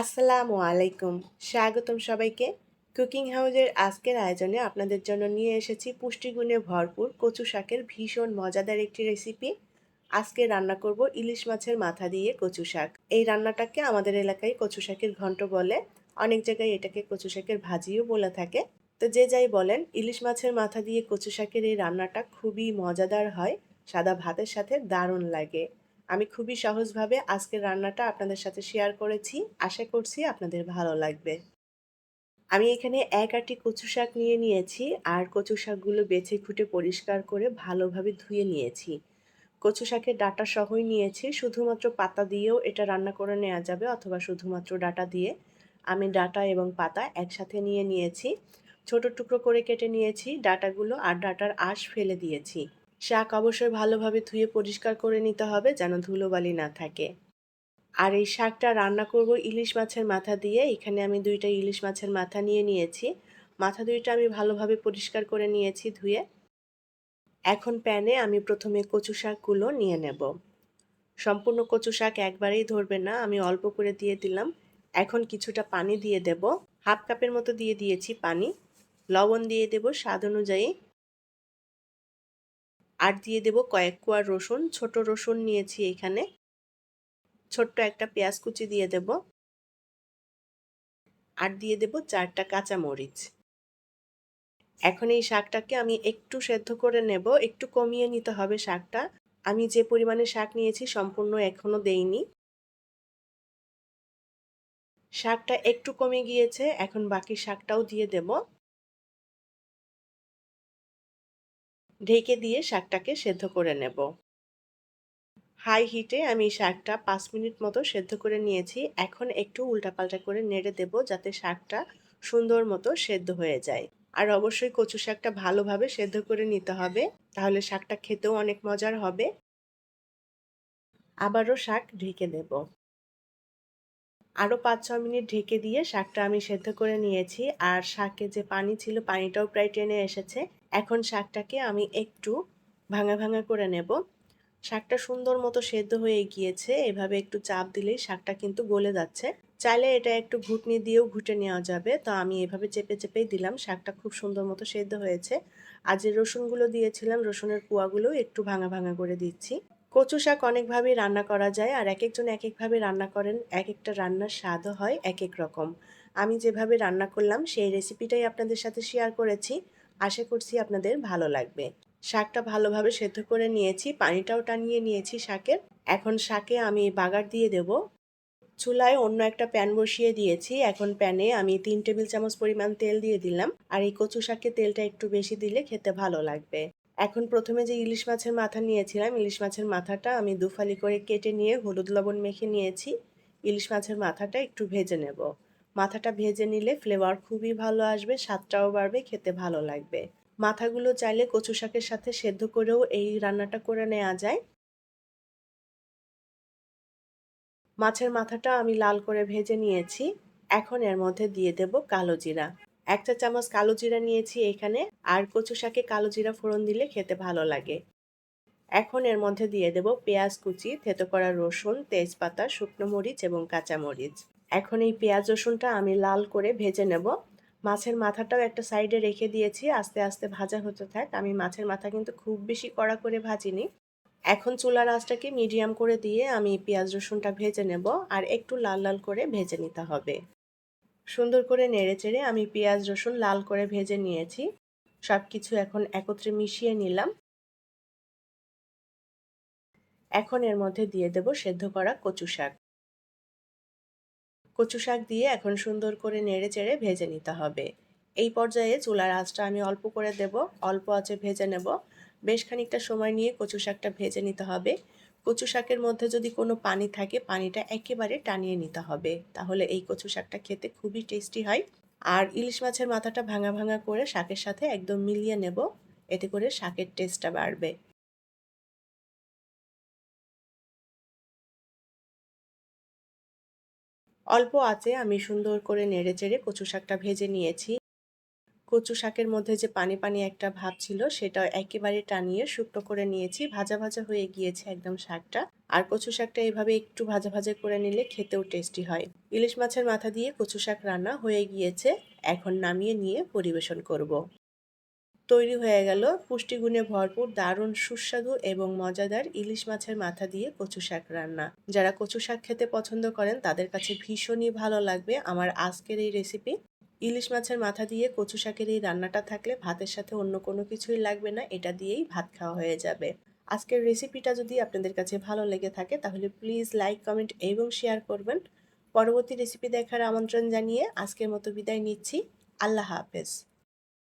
আসসালামু আলাইকুম। স্বাগতম সবাইকে। কুকিং হাউজের আজকের আয়োজনে আপনাদের জন্য নিয়ে এসেছি পুষ্টিগুণে ভরপুর কচু শাকের ভীষণ মজাদার একটি রেসিপি আজকে রান্না করব ইলিশ মাছের মাথা দিয়ে কচু শাক। এই রান্নাটাকে আমাদের এলাকায় কচু শাকের ঘন্ট বলে। অনেক জায়গায় এটাকে কচু শাকের ভাজিও বলে থাকে। তো যে যাই বলেন, ইলিশ মাছের মাথা দিয়ে কচু শাকের এই রান্নাটা খুবই মজাদার হয়। সাদা ভাতের সাথে দারুণ লাগে। আমি খুবই সহজভাবে আজকের রান্নাটা আপনাদের সাথে শেয়ার করেছি। আশা করছি আপনাদের ভালো লাগবে। আমি এখানে এক আটি কচু শাক নিয়ে নিয়েছি আর কচু শাকগুলো বেছে খুঁটে পরিষ্কার করে ভালোভাবে ধুয়ে নিয়েছি। কচু শাকের ডাটা সহই নিয়েছি, শুধুমাত্র পাতা দিয়েও এটা রান্না করে নেওয়া যাবে অথবা শুধুমাত্র ডাটা দিয়ে আমি ডাটা এবং পাতা একসাথে নিয়ে নিয়েছি। ছোট টুকরো করে কেটে নিয়েছি ডাটাগুলো আর ডাটার আঁশ ফেলে দিয়েছি। শাক অবশ্যই ভালোভাবে ধুয়ে পরিষ্কার করে নিতে হবে যেন ধুলোবালি না থাকে। আর এই শাকটা রান্না করব ইলিশ মাছের মাথা দিয়ে। এখানে আমি দুইটা ইলিশ মাছের মাথা নিয়ে নিয়েছি। মাথা দুইটা আমি ভালোভাবে পরিষ্কার করে নিয়েছি ধুয়ে। এখন প্যানে আমি প্রথমে কচু শাকগুলো নিয়ে নেব। সম্পূর্ণ কচু শাক একবারেই ধরবে না, আমি অল্প করে দিয়ে দিলাম। এখন কিছুটা পানি দিয়ে দেব। হাফ কাপের মতো দিয়ে দিয়েছি পানি। লবণ দিয়ে দেব স্বাদ অনুযায়ী। আর দিয়ে দেব কয়েক কোয়া রসুন। ছোট রসুন নিয়েছি এখানে। ছোট্ট একটা পেঁয়াজ কুচি দিয়ে দেব। আর দিয়ে দেব চারটা কাঁচা মরিচ এখন এই শাকটাকে আমি একটু সেদ্ধ করে নেব। একটু কমিয়ে নিতে হবে শাকটা। আমি যে পরিমাণে শাক নিয়েছি সম্পূর্ণ এখনও দেইনি। শাকটা একটু কমে গিয়েছে। এখন বাকি শাকটাও দিয়ে দেব। ঢেকে দিয়ে শাকটাকে সেদ্ধ করে নেব। হাই হিটে আমি শাকটা পাঁচ মিনিট মতো সেদ্ধ করে নিয়েছি। এখন একটু উল্টাপাল্টা করে নেড়ে দেব যাতে শাকটা সুন্দর মতো সেদ্ধ হয়ে যায়। আর অবশ্যই কচু শাকটা ভালোভাবে সেদ্ধ করে নিতে হবে, তাহলে শাকটা খেতেও অনেক মজার হবে। আবারও শাক ঢেকে দেব। আরও পাঁচ ছ মিনিট ঢেকে দিয়ে শাকটা আমি সেদ্ধ করে নিয়েছি। আর শাকে যে পানি ছিল, পানিটাও প্রায় টেনে এসেছে। এখন শাকটাকে আমি একটু ভাঙা ভাঙা করে নেব। শাকটা সুন্দর মতো সেদ্ধ হয়ে গিয়েছে। এভাবে একটু চাপ দিলেই শাকটা কিন্তু গলে যাচ্ছে। চাইলে এটা একটু ঘুটনি দিয়েও ঘুটে নেওয়া যাবে। তো আমি এভাবে চেপে চেপেই দিলাম। শাকটা খুব সুন্দর মতো সেদ্ধ হয়েছে। আর যে রসুনগুলো দিয়েছিলাম, রসুনের কুয়াগুলো একটু ভাঙা ভাঙা করে দিচ্ছি। কচু শাক অনেকভাবেই রান্না করা যায় আর এক একজন এক একভাবে রান্না করেন। এক একটা রান্নার স্বাদও হয় এক এক রকম। আমি যেভাবে রান্না করলাম, সেই রেসিপিটাই আপনাদের সাথে শেয়ার করেছি। আশা করছি আপনাদের ভালো লাগবে। শাকটা ভালোভাবে সেদ্ধ করে নিয়েছি, পানিটাও টানিয়ে নিয়েছি শাকের। এখন শাকে আমি বাগার দিয়ে দেব। চুলায় অন্য একটা প্যান বসিয়ে দিয়েছি। এখন প্যানে আমি তিন টেবিল চামচ পরিমাণ তেল দিয়ে দিলাম। আর এই কচু শাকে তেলটা একটু বেশি দিলে খেতে ভালো লাগবে। এখন প্রথমে যে ইলিশ মাছের মাথা নিয়েছিলাম, ইলিশ মাছের মাথাটা আমি দুফালি করে কেটে নিয়ে হলুদ লবণ মেখে নিয়েছি। ইলিশ মাছের মাথাটা একটু ভেজে নেব। মাথাটা ভেজে নিলে ফ্লেভার খুবই ভালো আসবে, স্বাদটাও বাড়বে, খেতে ভালো লাগবে। মাথাগুলো চাইলে কচু শাকের সাথে সেদ্ধ করেও এই রান্নাটা করে নেওয়া যায়। মাছের মাথাটা আমি লাল করে ভেজে নিয়েছি। এখন এর মধ্যে দিয়ে দেব কালো জিরা। একটা চামচ কালো জিরা নিয়েছি এখানে, আর কচু শাকে কালো জিরা ফোড়ন দিলে খেতে ভালো লাগে। এখন এর মধ্যে দিয়ে দেব পেঁয়াজ কুচি, থেতো করা রসুন, তেজপাতা, শুকনো মরিচ এবং কাঁচা মরিচ এখন এই পেঁয়াজ রসুনটা আমি লাল করে ভেজে নেব। মাছের মাথাটাও একটা সাইডে রেখে দিয়েছি, আস্তে আস্তে ভাজা হতে থাক। আমি মাছের মাথা কিন্তু খুব বেশি কড়া করে ভাজিনি। এখন চুলার আঁচটাকে মিডিয়াম করে দিয়ে আমি পেঁয়াজ রসুনটা ভেজে নেব আর একটু লাল লাল করে ভেজে নিতে হবে। সুন্দর করে নেড়ে চেড়ে আমি পেঁয়াজ রসুন লাল করে ভেজে নিয়েছি। সব কিছু এখন একত্রে মিশিয়ে নিলাম। এখন এর মধ্যে দিয়ে দেব সেদ্ধ করা কচু শাক কচু শাক দিয়ে এখন সুন্দর করে নেড়ে চেড়ে ভেজে নিতে হবে। এই পর্যায়ে চুলার আঁচটা আমি অল্প করে দেব, অল্প আঁচে ভেজে নেব। বেশ খানিকটা সময় নিয়ে কচু শাকটা ভেজে নিতে হবে। কচু শাকের মধ্যে যদি কোনো পানি থাকে, পানিটা একেবারে টানিয়ে নিতে হবে। তাহলে এই কচু শাকটা খেতে খুবই টেস্টি হয়। আর ইলিশ মাছের মাথাটা ভাঙা ভাঙা করে শাকের সাথে একদম মিলিয়ে নেব। এতে করে শাকের টেস্টটা বাড়বে। অল্প আঁচে আমি সুন্দর করে নেড়ে চেড়ে কচু শাকটা ভেজে নিয়েছি। কচু শাকের মধ্যে যে পানি পানি একটা ভাব ছিল, সেটা একেবারে টানিয়ে শুকনো করে নিয়েছি। ভাজা ভাজা হয়ে গিয়েছে একদম শাকটা। আর কচু শাকটা এইভাবে একটু ভাজা ভাজা করে নিলে খেতেও টেস্টি হয়। ইলিশ মাছের মাথা দিয়ে কচু শাক রান্না হয়ে গিয়েছে। এখন নামিয়ে নিয়ে পরিবেশন করব। তৈরি হয়ে গেল। পুষ্টিগুণে ভরপুর, দারুণ, সুস্বাদু এবং মজাদার ইলিশ মাছের মাথা দিয়ে কচু শাক রান্না। যারা কচু শাক খেতে পছন্দ করেন, তাদের কাছে ভীষণই ভালো লাগবে আমার আজকের এই রেসিপি ইলিশ মাছের মাথা দিয়ে কচু শাকের এই রান্নাটা থাকলে ভাতের সাথে অন্য কোনো কিছুই লাগবে না, এটা দিয়েই ভাত খাওয়া হয়ে যাবে। আজকের রেসিপিটা যদি আপনাদের কাছে ভালো লেগে থাকে, তাহলে প্লিজ লাইক কমেন্ট এবং শেয়ার করবেন। পরবর্তী রেসিপি দেখার আমন্ত্রণ জানিয়ে আজকের মতো বিদায় নিচ্ছি। আল্লাহ হাফেজ।